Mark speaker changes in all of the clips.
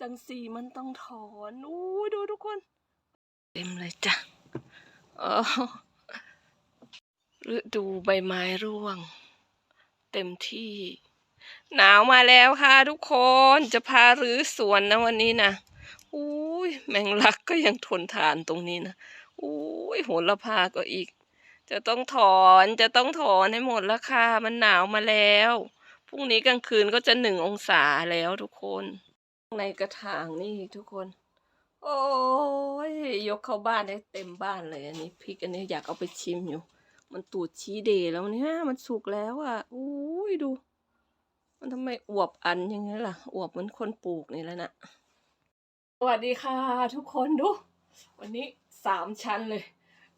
Speaker 1: จังสีมันต้องถอนอู้ยดูทุกคน เต็มเลยจ้ะเออฤดูใบไม้ร่วง เต็มที่ หนาวมาแล้วค่ะทุกคนจะพารื้อสวนนะวันนี้นะอุ้ยแมงลักก็ยังทนทานตรงนี้นะอุ้ยโหระพาก็อีก จะต้องถอนจะต้องถอนให้หมดแล้วค่ะมันหนาวมาแล้วพรุ่งนี้กลางคืนก็จะหนึ่งองศาแล้วทุกคน ในกระถางนี่ทุกคน โอ้ยยกเข้าบ้านได้เต็มบ้านเลยอันนี้พริกอันนี้อยากเอาไปชิมอยู่ มันตูดชี้เดย์แล้วเนี่ยมันสุกแล้วอะอุ้ยดู มันทำไมอวบอันอย่างนี้ล่ะ อวบเหมือนคนปลูกนี่แล้วนะสวัสดีค่ะทุกคนดู วันนี้สามชั้นเลย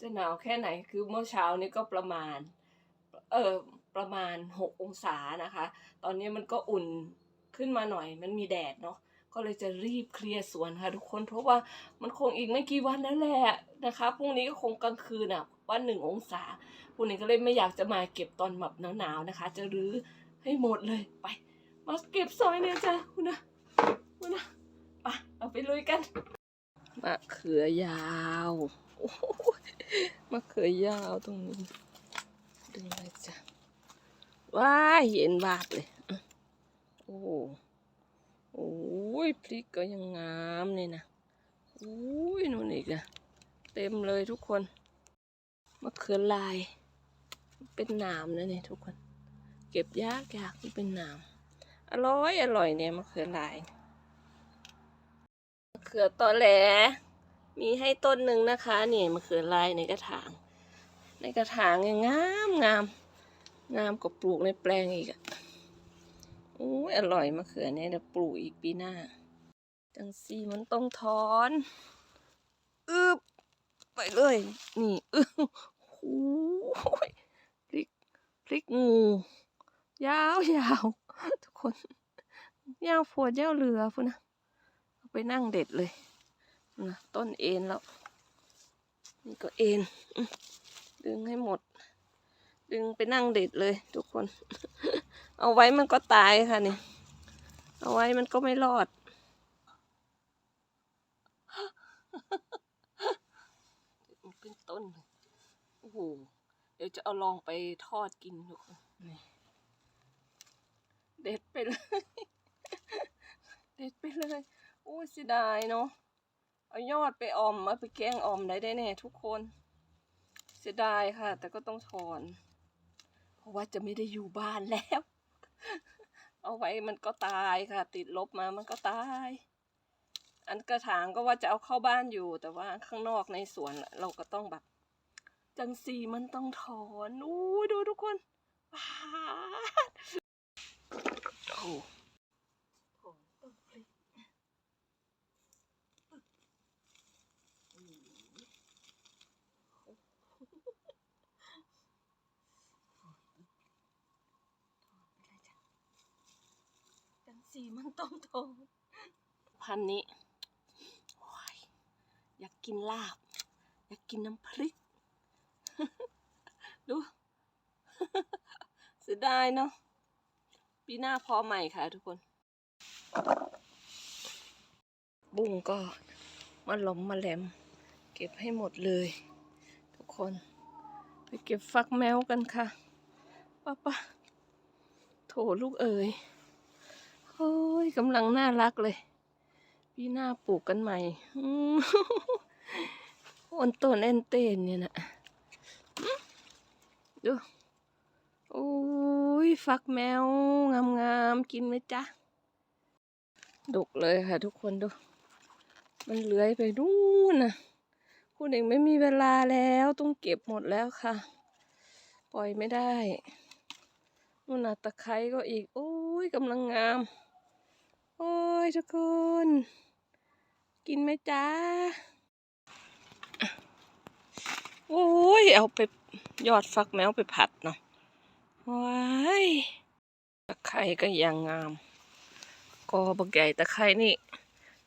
Speaker 1: จะหนาวแค่ไหนคือเมื่อเช้านี้ก็ประมาณ เออประมาณหกองศานะคะ ตอนนี้มันก็อุ่นขึ้นมาหน่อยมันมีแดดเนาะ ก็เลยจะรีบเคลียร์สวนค่ะทุกคน เพราะว่ามันคงอีกไม่กี่วันแล้วแหละนะคะพรุ่งนี้ก็คงกลางคืนอะวันหนึ่งองศาพรุ่งนี้ก็เลยไม่อยากจะมาเก็บตอนแบบหนาวๆนะคะ จะรื้อให้หมดเลยไป มาเก็บซอยเนี่ยจ้ะคุณนะคุณนะไปเอาไปลุยกันมะเขือยาวโอ้โหมะเขือยาวตรงนี้ดึงเลยจ้ะว้าเย็นบาดเลยโอ้ โอ้ยพริกก็ยังงามเลยนะโอ้ยนู่นอีกอะเต็มเลยทุกคนมะเขือลาย เป็นหนามนะเนี่ยทุกคน เก็บยากยากมันเป็นหนามอร่อยอร่อยเนี่ยมะเขือลายมะเขือตอแหลมีให้ต้นหนึ่งนะคะนี่มะเขือลายในกระถาง ในกระถางงามงามงามกว่าปลูกในแปลงอีกอะ อู้อร่อยมะเขือเนี่ยเดี๋ยวปลูกอีกปีหน้า จังสีมันต้องถอนอึบไปเลย นี่อึบโอ้ยพริกพริกงู ยาวยาวทุกคนยาวปวดยาวเหลือพุ่นนะไปนั่งเด็ดเลยนะต้นเอ็นแล้ว นี่ก็เอ็นดึงให้หมด ดึงไปนั่งเด็ดเลยทุกคน เอาไว้มันก็ตายค่ะนี่ เอาไว้มันก็ไม่รอด มันเป็นต้นเลยโอ้โห เดี๋ยวจะเอาลองไปทอดกินทุกคนนี่เด็ดไปเลย เด็ดไปเลย โอ้ยเสียดายเนาะ เอายอดไปออมเอาไปแกงออมได้ได้แน่ทุกคน เสียดายค่ะ แต่ก็ต้องถอน เพราะว่าจะไม่ได้อยู่บ้านแล้ว เอาไว้มันก็ตายค่ะ ติดลบมามันก็ตาย อันกระถางก็ว่าจะเอาเข้าบ้านอยู่ แต่ว่าข้างนอกในสวนเราก็ต้องแบบ จังสีมันต้องถอนอู้ยดูทุกคนว้าโอ้ถอนต้นพริกอืมจัง สีมันต้องถอนพันนี้โอ้ยอยากกินลาบ อยากกินน้ำพริก ดู เสียดายเนาะปีหน้าพอใหม่ค่ะทุกคน บุ้งก็มาหลอมมาแหลม เก็บให้หมดเลย ทุกคน ไปเก็บฟักแมวกันค่ะป้าป้าโถลูกเอ๋ย เฮ้ยกำลังน่ารักเลย ปีหน้าปลูกกันใหม่อืมโอนต้นเอ็นเต้นเนี่ยนะดูโอ้ยฟักแมว งามๆ กินไหมจ๊ะดุกเลยค่ะทุกคนดู มันเลื้อยไปนู่นนะคุณเองไม่มีเวลาแล้วต้องเก็บหมดแล้วค่ะ ปล่อยไม่ได้นู่นนะตะไคร้ก็อีก โอ้ยกำลังงาม โอ้ยทุกคน กินไหมจ๊ะโอ้ย เอาไปยอดฟักแมวไปผัดเนาะว้ายตะไคร้ก็ยังงาม ก็บักใหญ่ตะไคร้นี่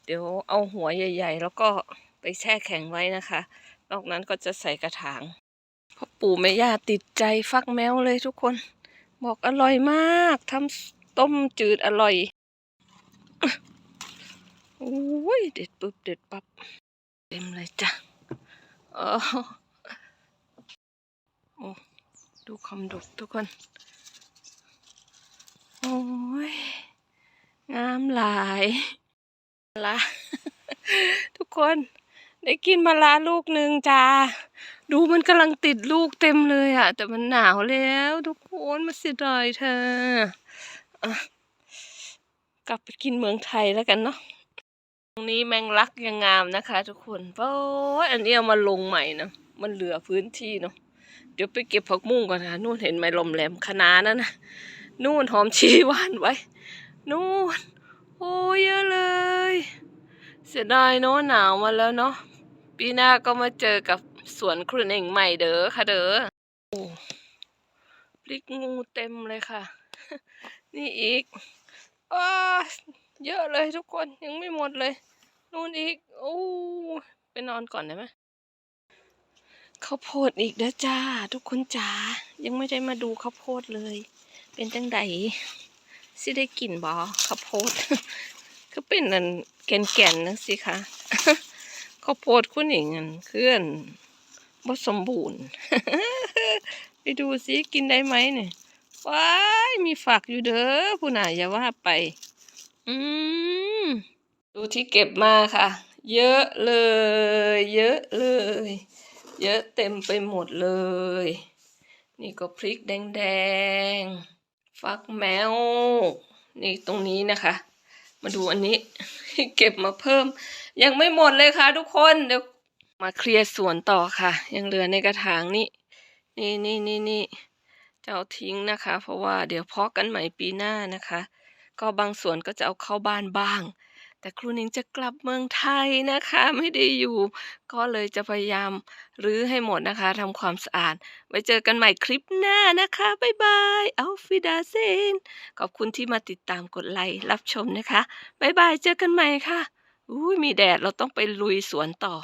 Speaker 1: เดี๋ยวเอาหัวใหญ่ ๆ แล้วก็ไปแช่แข็งไว้นะคะ นอกนั้นก็จะใส่กระถางพ่อปู่แม่ย่าติดใจฟักแมวเลยทุกคน บอกอร่อยมากทำต้มจืดอร่อย โอ้ยเด็ดปุ๊บเด็ดปั๊บเต็มเลยจ้ะโอ้โอ้ดูคำดกทุกคน โอ้ย งามหลายมะละทุกคนได้กินมะละลูกหนึ่งจ้า ดูมันกำลังติดลูกเต็มเลยอะแต่มันหนาวแล้ว ทุกคนมาเสียดายเธออะ กลับไปกินเมืองไทยแล้วกันเนาะตรงนี้แมงลักยังงามนะคะ ทุกคนเพราวอันนี้เอามาลงใหม่นะมันเหลือพื้นที่เนาะเดี๋ยวไปเก็บผักมุ้งก่อนนะนู่นเห็นไหมลมแหลมคะน้านั่นนะนู่นหอมชีหวานไว้ นู่น โอ้ยเยอะเลย เสียดายเนาะหนาวมาแล้วเนาะปีหน้าก็มาเจอกับสวนครุนเองใหม่เด้อค่ะเด้อโอ้พริกงูเต็มเลยค่ะ นี่อีก เยอะเลยทุกคนยังไม่หมดเลย นู่นอีก โอ้ไปนอนก่อนได้ไหมข้าวโพดอีกเด้อจ้า ทุกคนจ๋ายังไม่ได้มาดูข้าวโพดเลย เป็นจังไดสิได้กลิ่นบ่ข้าวโพดก็เป็นอันแก่นๆนะสิคะข้าวโพดคุณเองอันเคลื่อนบ่สมบูรณ์ ไปดูสิกินได้ไหมเนี่ย ว้ายมีฝักอยู่เด้อผู้น่าอย่าว่าไป อืมดูที่เก็บมาค่ะ เยอะเลย เยอะเลย เยอะเต็มไปหมดเลย นี่ก็พริกแดงๆ ฟักแมว นี่ตรงนี้นะคะ มาดูอันนี้ เก็บมาเพิ่ม ยังไม่หมดเลยค่ะทุกคนเดี๋ยวมาเคลียร์สวนต่อค่ะ ยังเหลือในกระถางนี่ นี่นี่นี่นี่ จะเอาทิ้งนะคะ เพราะว่าเดี๋ยวเพาะกันใหม่ปีหน้านะคะ ก็บางส่วนก็จะเอาเข้าบ้านบ้าง แต่ครูนิงจะกลับเมืองไทยนะคะ ไม่ได้อยู่ ก็เลยจะพยายามรื้อให้หมดนะคะทำความสะอาด ไว้เจอกันใหม่คลิปหน้านะคะบ๊ายบายเอาฟิดาเซนขอบคุณที่มาติดตามกดไลค์รับชมนะคะบ๊ายบายเจอกันใหม่ค่ะอุ้ยมีแดดเราต้องไปลุยสวนต่อ